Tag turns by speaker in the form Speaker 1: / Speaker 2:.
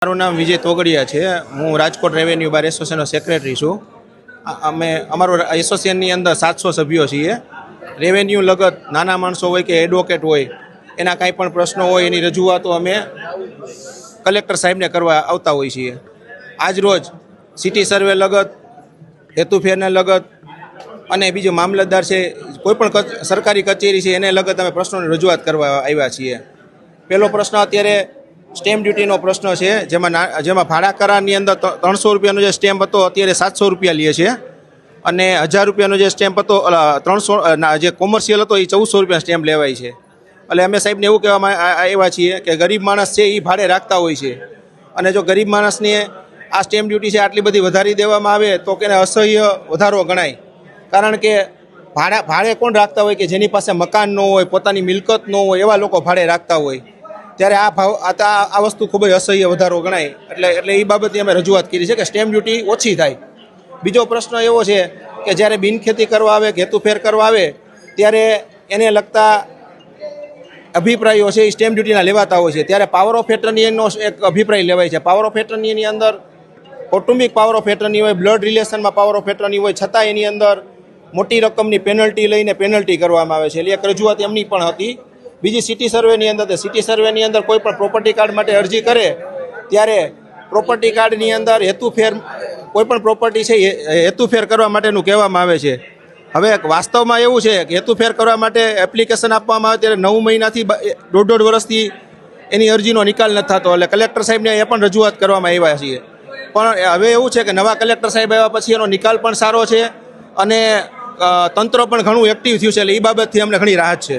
Speaker 1: મારું નામ વિજય તોગડિયા છે. હું રાજકોટ રેવન્યુ બાર એસોસિએશનનો સેક્રેટરી છું. અમે, અમારું એસોસિએશનની અંદર સાતસો સભ્યો છીએ. રેવન્યુ લગત નાના માણસો હોય કે એડવોકેટ હોય, એના કાંઈ પણ પ્રશ્નો હોય, એની રજૂઆતો અમે કલેક્ટર સાહેબને કરવા આવતા હોઈએ છીએ. આજ રોજ સિટી સર્વે લગત હેતુફેરને લગત અને બીજું મામલતદાર છે, કોઈ પણ સરકારી કચેરી છે, એને લગત અમે પ્રશ્નોની રજૂઆત કરવા આવ્યા છીએ. પહેલો પ્રશ્ન અત્યારે સ્ટેમ્પ ડ્યુટીનો પ્રશ્ન છે. જેમાં જેમાં ભાડા કરારની અંદર ત્રણસો રૂપિયાનો જે સ્ટેમ્પ હતો, અત્યારે સાતસો રૂપિયા લે છે. અને હજાર રૂપિયાનો જે સ્ટેમ્પ હતો ત્રણસો જે કોમર્શિયલ હતો, એ ચૌદસો રૂપિયા સ્ટેમ્પ લેવાય છે. એટલે અમે સાહેબને એવું કહેવામાં આવ્યા છીએ કે ગરીબ માણસ છે, એ ભાડે રાખતા હોય છે. અને જો ગરીબ માણસને આ સ્ટેમ્પ ડ્યુટી છે, આટલી બધી વધારી દેવામાં આવે, તો કે અસહ્ય વધારો ગણાય. કારણ કે ભાડા, ભાડે કોણ રાખતા હોય કે જેની પાસે મકાન ન હોય, પોતાની મિલકત ન હોય, એવા લોકો ભાડે રાખતા હોય. ત્યારે આ ભાવ આ વસ્તુ ખૂબ જ અસહ્ય વધારો ગણાય. એટલે એટલે એ બાબતે અમે રજૂઆત કરી છે કે સ્ટેમ્પ ડ્યુટી ઓછી થાય. બીજો પ્રશ્ન એવો છે કે જ્યારે બિનખેતી કરવા આવે કે હેતુફેર કરવા આવે, ત્યારે એને લગતા અભિપ્રાયો છે એ સ્ટેમ્પ ડ્યુટીના લેવાતા હોય છે. ત્યારે પાવર ઓફ એટર્નીનો એક અભિપ્રાય લેવાય છે. પાવર ઓફ એટર્નીની અંદર કૌટુંબિક પાવર ઓફ એટર્ની હોય બ્લડ રિલેશનમાં પાવર ઓફ એટર્ની હોય, છતાં એની અંદર મોટી રકમની પેનલ્ટી લઈને પેનલ્ટી કરવામાં આવે છે. એટલે એક રજૂઆત એમની પણ હતી બીજી સિટી સર્વેની અંદર સિટી સર્વેની અંદર કોઈ પણ પ્રોપર્ટી કાર્ડ માટે અરજી કરે, ત્યારે પ્રોપર્ટી કાર્ડની અંદર હેતુફેર કોઈ પણ પ્રોપર્ટી છે હેતુફેર કરવા માટેનું કહેવામાં આવે છે. હવે વાસ્તવમાં એવું છે કે હેતુફેર કરવા માટે એપ્લિકેશન આપવામાં આવે ત્યારે નવ મહિનાથી દોઢ દોઢ વર્ષથી એની અરજીનો નિકાલ નથી થતો. એટલે કલેક્ટર સાહેબને એ પણ રજૂઆત કરવામાં આવ્યા છીએ. પણ હવે એવું છે કે નવા કલેક્ટર સાહેબ આવ્યા પછી એનો નિકાલ પણ સારો છે અને તંત્ર પણ ઘણું એક્ટિવ થયું છે. એટલે એ બાબતથી અમને ઘણી રાહત છે.